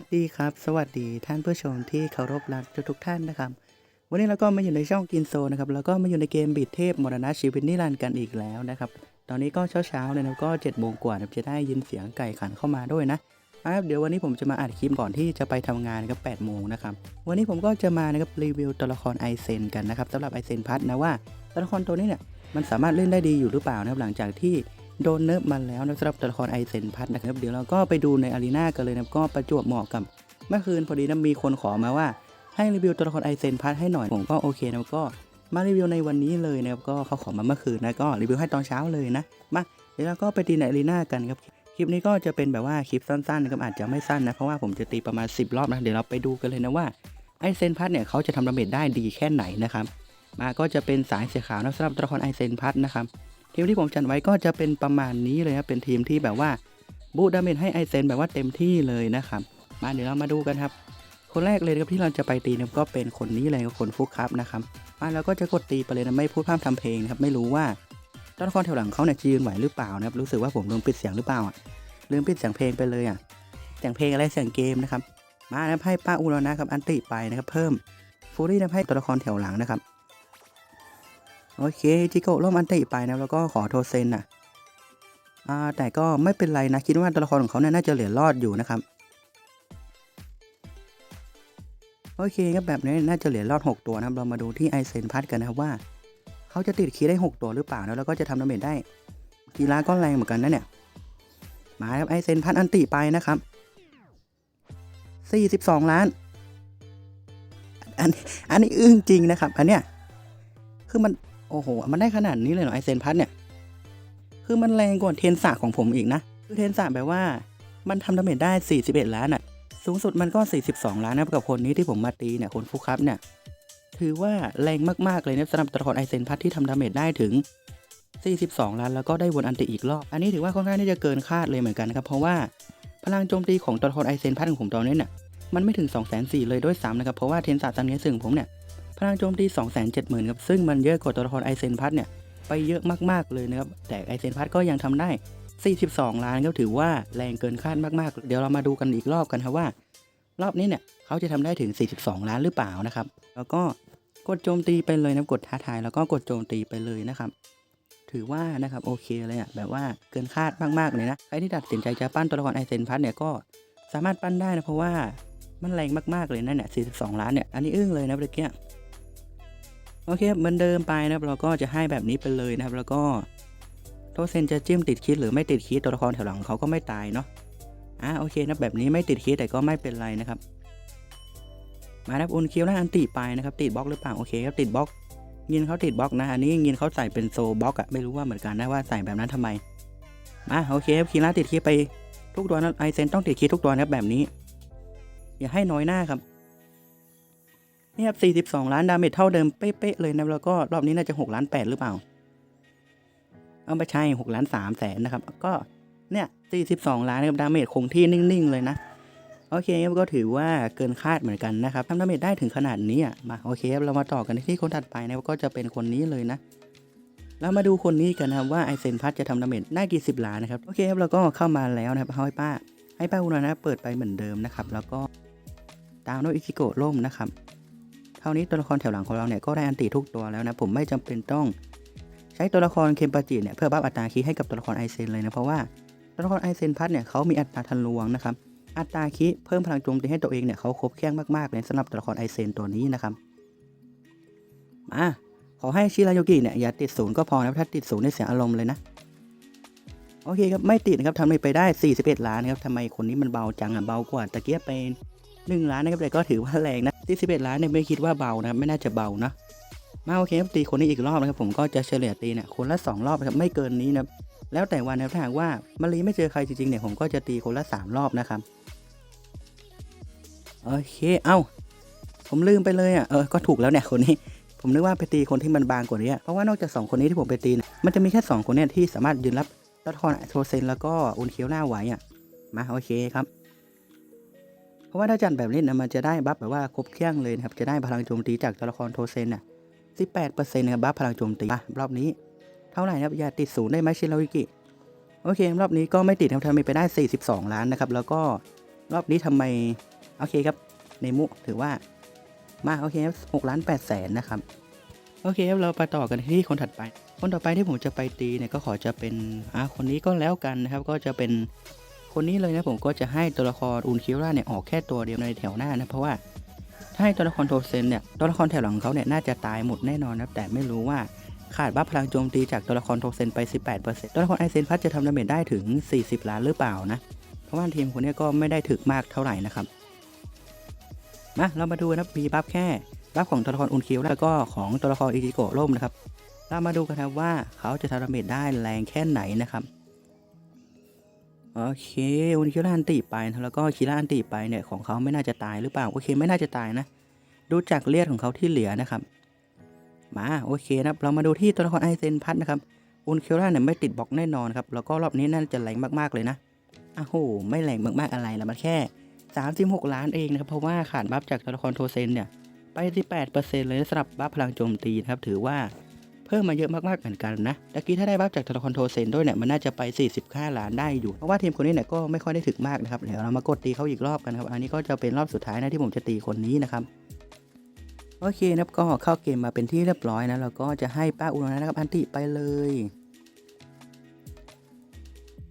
วัสดีครับ สวัสดีท่านผู้ชมที่เคารพรักทุกท่านนะครับ วันนี้เราก็มาอยู่ในช่องกินโซนะครับแล้วก็มาอยู่ในเกมบีดเทพมรณะชีวิตนิรันดร์กันอีกแล้วนะครับ ตอนนี้ก็เช้าๆเลยนะก็7จ็ดโมงกว่าจะได้ยินเสียงไก่ขันเข้ามาด้วยนะอะเดี๋ยววันนี้ผมจะมาอัดคลิปก่อนที่จะไปทำงานครับ8โมงนะครับวันนี้ผมก็จะมานะครับรีวิวตัวละครไอเซนกันนะครับสำหรับไอเซนพัทนะว่าตัวละครตัวนี้เนี่ยมันสามารถเล่นได้ดีอยู่หรือเปล่านะครับหลังจากที่ โดนเนิร์ฟมาแล้วนะสำหรับตัวละครไอเซนพัทนะครับ เดี๋ยวเราก็ไปดูในอารีนากันเลยนะก็ประจวบเหมาะกับ เมื่อคืนพอดีนะมีคนขอมาว่า ให้รีวิวตัวละครไอเซนพัทให้หน่อยผมก็โอเคนะก็มารีวิวในวันนี้เลยนะครับก็เขาขอมาเมื่อคืนนะก็รีวิวให้ตอนเช้าเลยนะมาเดี๋ยวเราก็ไปตีในอารีนากันครับคลิปนี้ก็จะเป็นแบบว่าคลิปสั้นๆนะครับอาจจะไม่สั้นนะเพราะว่าผมจะตีประมาณ 10 รอบนะเดี๋ยวเราไปดูกันเลยนะว่าไอเซนพัทเนี่ยเขาจะทำดาเมจได้ดีแค่ไหนนะครับมาก็จะเป็นสายสีขาวนะสำหรับตัวละครไอเซนพัทนะครับ ทีมที่ผมจัดไว้ก็จะเป็นประมาณนี้เลยนะเป็นทีมที่แบบว่าบูดาเมจให้ไอเซนแบบว่าเต็มที่เลยนะครับ มาเดี๋ยวเรามาดูกันครับ คนแรกเลยครับที่เราจะไปตีเนี่ยก็เป็นคนนี้เลยก็คนฟุกครับนะครับมาแล้วก็จะกดตีไปเลยนะไม่พูดพร่ำทำเพลงครับไม่รู้ว่าตัวละครแถวหลังเขาเนี่ยจะยืนไหวหรือเปล่านะครับรู้สึกว่าผมลืมปิดเสียงหรือเปล่าอะลืมปิดเสียงเพลงไปเลยอะเสียงเพลงอะไรเสียงเกมนะครับมานะครับให้ป้าอุรนะครับอันติไปนะครับเพิ่มฟูรี่นะให้ตัวละครแถวหลังนะครับ โอเคจิโกะร่วมอันติไปนะแล้วก็ขอโทเซนอะอ่าแต่ก็ไม่เป็นไรนะคิดว่าตัวละครของเขาเนี่ยน่าจะเหลือรอดอยู่นะครับโอเคครับแบบนี้น่าจะเหลือรอด 6 ตัวนะครับเรามาดูที่ไอเซนพัทกันนะครับว่า เขาจะติดคีได้ 6 ตัวหรือเปล่านะแล้วก็จะทำดาเมจได้กีฬาก็แรงเหมือนกันนะเนี่ยมาครับไอเซนพัทอันติไปนะครับ42 ล้าน อันอันนี้อึ้งจริงนะครับ อันเนี้ยคือมัน โอ้โห มันได้ขนาดนี้เลยเหรอไอเซนพัทเนี่ย คือมันแรงกว่าเทนสะของผมอีกนะ คือเทนสะแบบว่า มันทำดาเมจได้ 41 ล้านอะสูงสุดมันก็ 42 ล้านนะกับคนนี้ที่ผมมาตีเนี่ยคนฟุครับเนี่ย ถือว่าแรงมากๆเลยนะสำหรับตัวละครไอเซนพัทที่ทำดาเมจได้ถึง 42 ล้านแล้วก็ได้วนอันติอีกรอบ อันนี้ถือว่าค่อนข้างที่จะเกินคาดเลยเหมือนกันครับ เพราะว่าพลังโจมตีของตัวละครไอเซนพัทของผมตอนนี้เนี่ยมันไม่ถึง 2 4 0 0 0เลยด้วยซ้ำนะครับ เพราะว่าเทนสาตังเนี้ยซึ่งผมเนี่ย พลังโจมตี 270,000ครับซึ่งมันเยอะกว่าตัวละครไอเซนพัทเนี่ยไปเยอะมากๆเลยนะครับ แต่ไอเซนพัทก็ยังทำได้ 42 ล้านก็ถือว่าแรงเกินคาดมากๆ เดี๋ยวเรามาดูกันอีกรอบกันครับว่า รอบนี้เนี่ยเขาจะทำได้ถึง 42 ล้านหรือเปล่านะครับ แล้วก็กดโจมตีไปเลยนะกดท้าทายแล้วก็กดโจมตีไปเลยนะครับถือว่านะครับโอเคเลยอะแบบว่าเกินคาดมากๆเลยนะใครที่ตัดสินใจจะปั้นตัวละครไอเซนพัทเนี่ยก็สามารถปั้นได้นะเพราะว่ามันแรงมากๆเลยนะเนี่ย42 ล้านเนี่ยอันนี้อึ้งเลยนะเมื่อกี้ โอเคเหมือนเดิมไปนะครับเราก็จะให้แบบนี้ไปเลยนะครับ แล้วก็โทเซนจะจิ้มติดคิดหรือไม่ติดคิดตัวละครแถวหลังเขาก็ไม่ตายเนาะอ่าโอเคนะแบบนี้ไม่ติดคีย์แต่ก็ไม่เป็นไรนะครับ มาครับอุนคิวหน้าอันติไปนะครับ ติดบล็อกหรือเปล่าโอเคครับติดบล็อกยินเขาติดบล็อกนะอันนี้ยินเขาใส่เป็นโซบล็อกอะไม่รู้ว่าเหมือนกันนะว่าใส่แบบนั้นทำไมมาโอเคครับคีย์หน้าติดคีย์ไปทุกตัวนะไอเซนต้องติดคีย์ทุกตัวนะครับแบบนี้ อย่าให้น้อยหน้าครับ นี่ครับ42 ล้านดาเมจเท่าเดิมเป๊ะๆเลยนะแล้วก็รอบนี้น่าจะ6ล้าน8หรือเปล่า เอาไปใช่6ล้าน3แสนนะครับ ก็เนี่ย42 ล้านนะครับดาเมจคงที่นิ่งๆเลยนะ โอเคครับก็ถือว่าเกินคาดเหมือนกันนะครับทำดาเมจได้ถึงขนาดนี้อะมาโอเคครับเรามาต่อกันที่คนถัดไปนะครับก็จะเป็นคนนี้เลยนะเรามาดูคนนี้กันนะครับว่าไอเซนพัทจะทำดาเมจได้กี่สิบล้านนะครับโอเคครับเราก็เข้ามาแล้วนะครับให้ป้าให้ป้าอุณนะเปิดไปเหมือนเดิมนะครับ แล้วก็ตามด้วยอิคิโกะล่มนะครับ เท่านี้ตัวละครแถวหลังของเราเนี่ยก็ได้อันติทุกตัวแล้วนะผมไม่จำเป็นต้องใช้ตัวละครเคมปาจิเนี่ยเพื่อบัฟอัตราคีให้กับตัวละครไอเซนเลยนะเพราะว่าตัวละครไอเซนพัทเนี่ยเขามีอัตราทะลวงนะครับอัตราคิเพิ่มพลังโจมตีให้ตัวเองเนี่ยเขาครบเครื่องมากๆเลยสำหรับตัวละครไอเซนตัวนี้นะครับมาขอให้ชิราโยกิเนี่ยอย่าติดศูนย์ก็พอนะถ้าติดศูนย์ได้เสียอารมณ์เลยนะโอเคครับไม่ติดนะครับทำไปได้ 41 ล้านนะครับทำไมคนนี้มันเบาจังอะเบากว่าตะเกียบไป1ล้านนะครับแต่ก็ถือว่าแรงนะ 41ล้านเนี่ยไม่คิดว่าเบานะไม่น่าจะเบานะมาโอเคครับตีคนนี้อีกรอบนะครับผมก็จะเฉลี่ยตีเนี่ยคนละสองรอบนะครับไม่เกินนี้นะแล้วแต่วันนะถ้าหากว่ามารีไม่เจอใครจริงๆเนี่ยผมก็จะตีคนละสามรอบนะครับโอเคเอ้าผมลืมไปเลยอะเออก็ถูกแล้วเนี่ยคนนี้ ผมนึกว่าไปตีคนที่มันบางกว่านี้เพราะว่านอกจาก 2 คนนี้ที่ผมไปตีมันจะมีแค่ 2 คนเนี่ยที่สามารถยืนรับตัวละครโทเซนแล้วก็อุนเคียวหน้าไหวอะมาโอเคครับ เพราะว่าถ้าจัดแบบนี้นะมันจะได้บัฟแบบว่าครบเครื่องเลยนะครับจะได้พลังโจมตีจากตัวละครโทเซนอะ18%นะครับบัฟพลังโจมตีรอบนี้เท่าไหร่นะครับอย่าติดศูนย์ได้ไหมชิโราวิกิโอเครอบนี้ก็ไม่ติดครับทำไมไปได้ 42 ล้านนะครับ แล้วก็รอบนี้ทำไม โอเคครับเนมุถือว่ามาโอเคครับหกล้านแปดแสนนะครับโอเคครับเราไปต่อกันที่คนถัดไป คนต่อไปที่ผมจะไปตีเนี่ยก็ขอจะเป็นอ่าคนนี้ก็แล้วกันนะครับ ก็จะเป็น คนนี้เลยนะผมก็จะให้ตัวละครอุนคิร่าเนี่ยออกแค่ตัวเดียวในแถวหน้านะเพราะว่าถ้าให้ตัวละครโทเซนเนี่ยตัวละครแถวหลังเขาเนี่ยน่าจะตายหมดแน่นอนนะแต่ไม่รู้ว่าขาดบัฟพลังโจมตีจากตัวละครโทเซนไป 18%ตัวละครไอเซนพัทจะทำดาเมจได้ถึง 40 ล้านหรือเปล่านะ เพราะว่าทีมคนนี้ก็ไม่ได้ถึกมากเท่าไหร่นะครับ มาเรามาดูนะมีบัฟแค่บัฟของตัวละครอุนคิวแล้วก็ของตัวละครอิจิโกะร่มนะครับ เรามาดูกันครับว่าเขาจะทำดาเมจได้แรงแค่ไหนนะครับ โอเคอุนคิวล่าอันติไปนะแล้วก็คิล่าอันติไปเนี่ยของเขาไม่น่าจะตายหรือเปล่าโอเคไม่น่าจะตายนะ ดูจากเลือดของเขาที่เหลือนะครับ มาโอเคนะครับเรามาดูที่ตัวละครไอเซนพัทนะครับอุนเคิวล่าเนี่ยไม่ติดบล็อกแน่นอนครับแล้วก็รอบนี้น่าจะแรงมากๆเลยนะอ้าวโหไม่แรงมากๆอะไรล้วมันแค่36 ล้านเองนะครับเพราะว่าขาดบัฟจากตัวละครโทเซนเนี่ยไปที่8%เลยสำหรับบัฟพลังโจมตีนะครับถือว่า เพิ่มมาเยอะมากๆเหมือนกันนะตะกี้ถ้าได้บัฟจากตัวละครโทเซนด้วยเนี่ยมันน่าจะไป 45 ล้านได้อยู่ เพราะว่าทีมคนนี้เนี่ยก็ไม่ค่อยได้ถึกมากนะครับ เดี๋ยวเรามากดตีเขาอีกรอบกันครับ อันนี้ก็จะเป็นรอบสุดท้ายนะที่ผมจะตีคนนี้นะครับโอเคนะครับก็เข้าเกมมาเป็นที่เรียบร้อยนะแล้วก็จะให้ป้าอุนะนะครับอันติไปเลย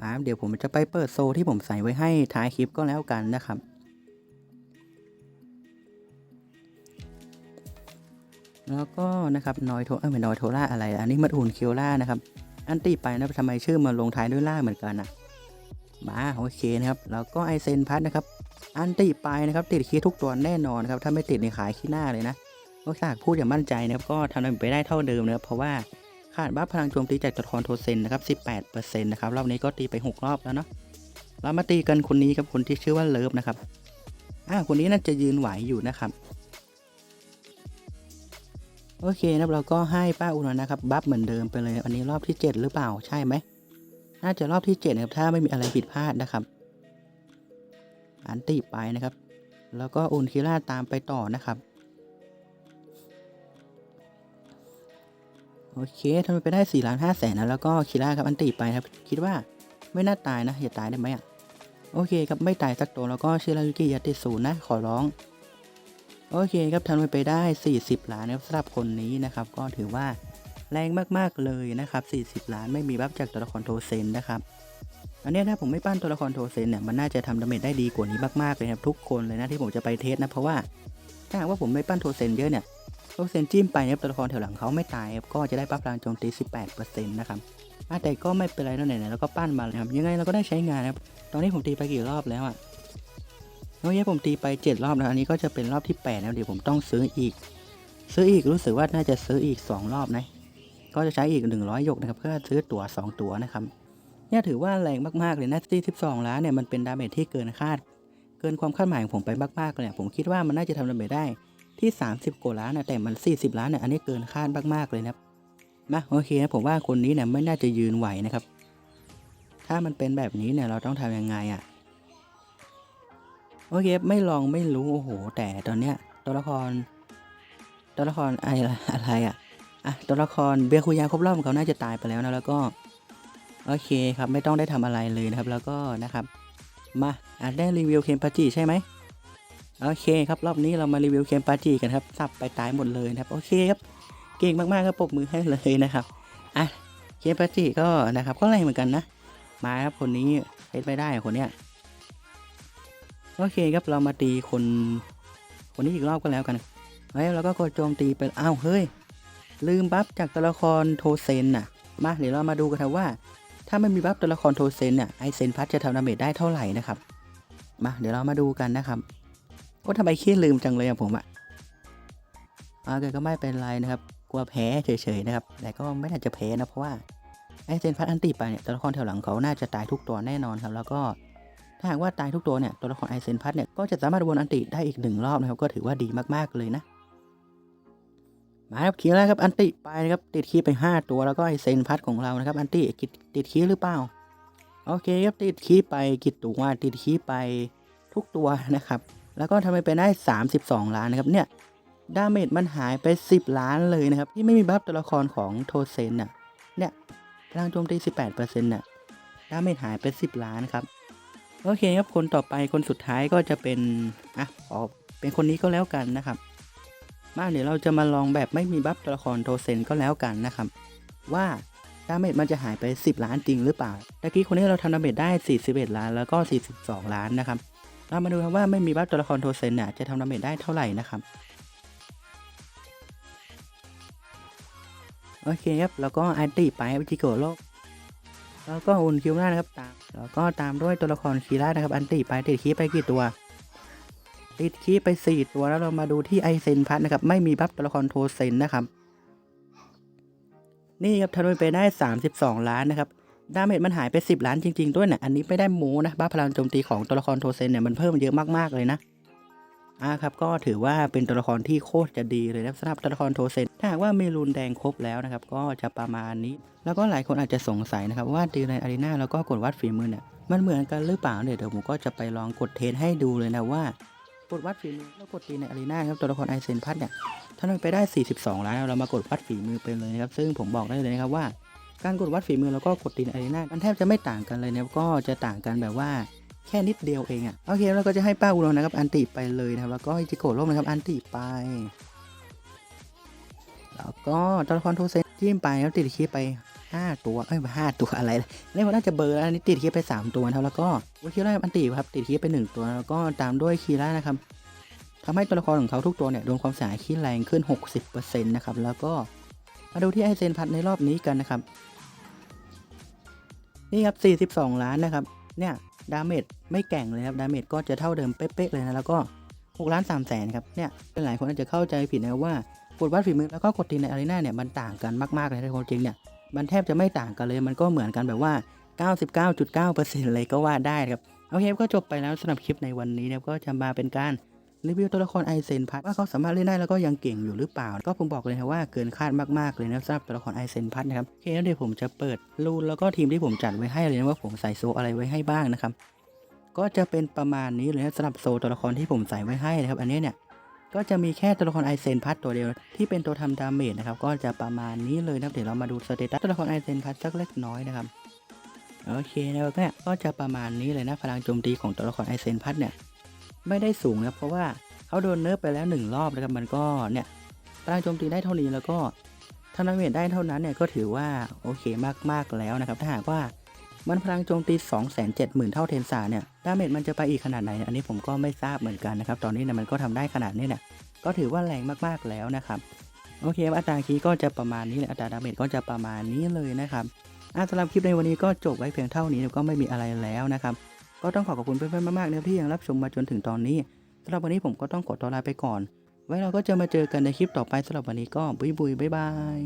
มาเดี๋ยวผมจะไปเปิดโซที่ผมใส่ไว้ให้ท้ายคลิปก็แล้วกันนะครับ แล้วก็นะครับนอยโทเออไม่นอยโทล่าอะไร อันนี้มันอุ่นคิวล่านะครับ อันตีไปนะทำไมชื่อมาลงท้ายด้วยล่าเหมือนกันนะมาโอเคนะครับ แล้วก็ไอเซนพัทนะครับ อันตีไปนะครับ ติดคีย์ทุกตัวแน่นอนครับ ถ้าไม่ติดในขายขี้หน้าเลยนะนอกจากพูดอย่างมั่นใจนะครับ ก็ทำไปได้เท่าเดิมนะครับ เพราะว่าขาดบัฟพลังโจมตีจากตัวละครโทเซนนะครับ18%นะครับ รอบนี้ก็ตีไป 6 รอบแล้วเนาะ เรามาตีกันคนนี้ครับคนที่ชื่อว่าเลิฟนะครับ อ่า คนนี้น่าจะยืนไหวอยู่นะครับ โอเคนะครับเราก็ให้ป้าอุณนะครับบัฟเหมือนเดิมไปเลย อันนี้รอบที่ 7 หรือเปล่าใช่ไหมน่าจะรอบที่7นะครับถ้าไม่มีอะไรผิดพลาดนะครับ อันตีไปนะครับ แล้วก็อุนคิล่าตามไปต่อนะครับโอเคทำไปได้4ล้าน5แสนนะแล้วก็คิล่าครับอันตีไปครับ คิดว่าไม่น่าตายนะอย่าตายได้ไหมอะโอเคครับไม่ตายสักตัวแล้วก็เชิรายุกิยาติดศูนย์นะขอร้อง โอเคครับทำไปได้ 40 ล้านนะครับสำหรับคนนี้นะครับ ก็ถือว่าแรงมากๆเลยนะครับ 40 ล้านไม่มีบัฟจากตัวละครโทเซนนะครับ อันนี้ถ้าผมไม่ปั้นตัวละครโทเซนเนี่ยมันน่าจะทำดาเมจได้ดีกว่านี้มากๆเลยครับทุกคนเลยนะที่ผมจะไปเทสนะเพราะว่าถ้าหากว่าผมไม่ปั้นโทเซนเยอะเนี่ยโทเซนจิ้มไปเนี่ยตัวละครแถวหลังเขาไม่ตายครับก็จะได้บัฟพลังโจมตี 18%นะครับแต่ก็ไม่เป็นไรนั่นไหนๆเราก็ปั้นมาเลยครับยังไงเราก็ได้ใช้งานนะครับตอนนี้ผมตีไปกี่รอบแล้วอะ โอเคผมตีไป 7 รอบนะอันนี้ก็จะเป็นรอบที่8แล้วเดี๋ยวผมต้องซื้ออีก ซื้ออีกรู้สึกว่าน่าจะซื้ออีก 2 รอบนะก็จะใช้อีก 100หยกนะครับเพื่อซื้อตั๋ว 2 ตั๋วนะครับเนี่ยถือว่าแรงมากๆเลยนะที่12 ล้านเนี่ยมันเป็นดาเมจที่เกินคาด เกินความคาดหมายของผมไปมากๆเลยผมคิดว่ามันน่าจะทำดาเมจได้ที่ 30กว่าล้านนะแต่มัน 40 ล้านเนี่ยอันนี้เกินคาดมากๆเลยนะมาโอเคนะผมว่าคนนี้เนี่ยไม่น่าจะยืนไหวนะครับ ถ้ามันเป็นแบบนี้เนี่ยเราต้องทำยังไงอะ่ะ โอเคไม่ลองไม่รู้โอ้โห แต่ตอนเนี้ยตัวละคร ตัวละครอะไรอะไรอะอะตัวละครเบียร์คุยาครบรอบของเขาน่าจะตายไปแล้วนะแล้วก็โอเคครับไม่ต้องได้ทำอะไรเลยนะครับ แล้วก็นะครับ มาอะได้รีวิวเคมปาจิใช่ไหมโอเคครับรอบนี้เรามารีวิวเคมปาจิกันครับสับไปตายหมดเลยนะครับโอเคครับเก่งมากๆครับปรบมือให้เลยนะครับอะเคมปาจิก็นะครับก็แรงเหมือนกันนะมาครับคนนี้เฮ็ดไม่ได้คนเนี้ย โอเคครับเรามาตีคนคนนี้อีกรอบก็แล้วกันเฮ้ยแล้วก็กดโจมตีไปอ้าวเฮ้ย ลืมบัฟจากตัวละครโทเซนน่ะ มาเดี๋ยวเรามาดูกันว่า ถ้าไม่มีบัฟตัวละครโทเซนเนี่ยไอเซนพัทจะทำดาเมจได้เท่าไหร่นะครับ มาเดี๋ยวเรามาดูกันนะครับโอ้ทำไมขี้ลืมจังเลยอะผมอะโอเคก็ไม่เป็นไรนะครับ กลัวแพ้เฉยๆนะครับ แต่ก็ไม่น่าจะแพ้นะเพราะว่าไอเซนพัทอันตีไปเนี่ยตัวละครแถวหลังเขาน่าจะตายทุกตัวแน่นอนครับ แล้วก็ ถ้าหากว่าตายทุกตัวเนี่ยตัวละครไอเซนพัทเนี่ยก็จะสามารถวนอันติได้อีกหนึ่งรอบนะครับก็ถือว่าดีมากๆเลยนะมาครับคีย์แรกครับอันติไปนะครับติดคีย์ไป 5 ตัวแล้วก็ไอเซนพัทของเรานะครับอันติติดติดคีย์หรือเปล่าโอเคครับติดคีย์ไปกี่ตัวติดคีย์ไปทุกตัวนะครับ แล้วก็ทำไมเป็นได้ 32 ล้านนะครับเนี่ยดาเมจมันหายไป 10 ล้านเลยนะครับ ที่ไม่มีบัฟตัวละครของโทเซนน่ะเนี่ยพลังโจมตี 18%น่ะดาเมจหายไป 10 ล้านครับ โอเคครับคนต่อไปคนสุดท้ายก็จะเป็นอะขอเป็นคนนี้ก็แล้วกันนะครับมาเดี๋ยวเราจะมาลองแบบไม่มีบัฟตัวละครโทเซนก็แล้วกันนะครับ ว่าดาเมจมันจะหายไป 10 ล้านจริงหรือเปล่าตะกี้คนนี้เราทำดาเมจได้ 41 ล้านแล้วก็ 42 ล้านนะครับ เรามาดูครับว่าไม่มีบัฟตัวละครโทเซนเนี่ยจะทำดาเมจได้เท่าไหร่นะครับโอเคครับแล้วก็อันติไปวิจิโกโลกแล้วก็อุนคิวล่านะครับตาม แล้วก็ตามด้วยตัวละครคีร่านะครับอันติไปติดคีไปกี่ตัว ติดคีไป 4 ตัวแล้วเรามาดูที่ไอเซนพัทนะครับไม่มีบัฟตัวละครโทเซนนะครับ นี่ครับทำไปได้ 32 ล้านนะครับดาเมจมันหายไป 10 ล้านจริง ๆ ด้วยเนี่ยอันนี้ไม่ได้โม้นะบัฟพลังโจมตีของตัวละครโทเซนเนี่ยมันเพิ่มเยอะมากๆเลยนะ อ่าครับก็ถือว่าเป็นตัวละครที่โคตรจะดีเลยนะสำหรับตัวละครโทเซนถ้าหากว่ามีรูนแดงครบแล้วนะครับก็จะประมาณนี้ แล้วก็หลายคนอาจจะสงสัยนะครับว่าตีในอารีนาแล้วก็กดวัดฝีมือเนี่ยมันเหมือนกันหรือเปล่าเนี่ยเดี๋ยวผมก็จะไปลองกดเทสให้ดูเลยนะว่ากดวัดฝีมือแล้วกดตีในอารีนาครับตัวละครไอเซนพัทเนี่ยถ้ามันไปได้ 42 ล้านเรามากดวัดฝีมือไปเลยนะครับซึ่งผมบอกได้เลยนะครับว่าการกดวัดฝีมือแล้วก็กดตีในอารีนามันแทบจะไม่ต่างกันเลยนะก็จะต่างกันแบบว่า แค่นิดเดียวเองอะ่ะโอเคแล้วก็จะให้ป้าอุโรนะครับอันติไปเลยนะครับแล้วก็จิโกะร่มนะครับอันติไป แล้วก็ตัวละครโทเซนจิ้มไปแล้วติดคีย์ไป5ตัว เอ้ยห้าตัวอะไรเรียกว่าน่าจะเบอร์แล้วอันนี้ติดคีย์ไป3ตัวนะครับแล้วก็วคิร่าอันติครับติดคีย์ไป1ตัวแล้วก็ตามด้วยคีร่านะครับทำให้ตัวละครของเขาทุกตัวเนี่ยโดนความเสียหายขี้แรงขึ้น 60%นะครับแล้วก็มาดูที่ไอเซนพัดในรอบนี้กันนะครับ นี่ครับ 42 ล้านนะครับ เนี่ย ดาเมจไม่แก่งเลยครับ ดาเมจก็จะเท่าเดิมเป๊ะๆเลยนะ แล้วก็6ล้าน3แสนครับ เนี่ยเป็นหลายคนอาจจะเข้าใจผิดนะครับว่ากดวัดฝีมือแล้วก็กดตีในอารีนาเนี่ยมันต่างกันมากๆเลยในความจริงเนี่ยมันแทบจะไม่ต่างกันเลย มันก็เหมือนกันแบบว่า 99.9%เลยก็ว่าได้ครับ โอเคก็จบไปแล้วสำหรับคลิปในวันนี้นะครับก็จะมาเป็นการ รีวิวตัวละครไอเซนพัทว่าเขาสามารถเล่นได้แล้วก็ยังเก่งอยู่หรือเปล่า ก็ผมบอกเลยนะว่าเกินคาดมากๆเลยนะสำหรับตัวละครไอเซนพัทนะครับโอเคแล้วเดี๋ยวผมจะเปิดรูนแล้วก็ทีมที่ผมจัดไว้ให้เลยนะว่าผมใส่โซอะไรไว้ให้บ้างนะครับก็จะเป็นประมาณนี้เลยนะสำหรับโซตัวละครที่ผมใส่ไว้ให้นะครับ อันนี้เนี่ยก็จะมีแค่ตัวละครไอเซนพัทตัวเดียวที่เป็นตัวทำดาเมจนะครับก็จะประมาณนี้เลยนะเดี๋ยวเรามาดูสเตตัสตัวละครไอเซนพัทสักเล็กน้อยนะครับโอเคแล้วเนี่ยก็จะประมาณนี้เลยนะพลังโจมตีของตัวละครไอเซนพัทเนี่ย ไม่ได้สูงนะเพราะว่าเขาโดนเนิร์ฟไปแล้วหนึ่งรอบนะครับมันก็เนี่ยพลังโจมตีได้เท่านี้แล้วก็ทำดาเมจได้เท่านั้นเนี่ยก็ถือว่าโอเคมากๆแล้วนะครับ ถ้าหากว่ามันพลังโจมตี 2 7 0 0 0 0 เท่าเทนซาเนี่ยดาเมจมันจะไปอีกขนาดไหนเนี่ยอันนี้ผมก็ไม่ทราบเหมือนกันนะครับ ตอนนี้เนี่ยมันก็ทำได้ขนาดนี้เนี่ยก็ถือว่าแรงมากๆแล้วนะครับ โอเคอัตราคีก็จะประมาณนี้เลยอัตราดาเมจก็จะประมาณนี้เลยนะครับอะสำหรับคลิปในวันนี้ก็จบไว้เพียงเท่านี้แล้วก็ไม่มีอะไรแล้วนะครับ ก็ต้องขอขอบคุณเพื่อนๆมากๆนะครับที่ยังรับชมมาจนถึงตอนนี้สำหรับวันนี้ผมก็ต้องขอตัวลาไปก่อน ไว้เราก็จะมาเจอกันในคลิปต่อไปสำหรับวันนี้ก็บุยบุยบ๊ายบาย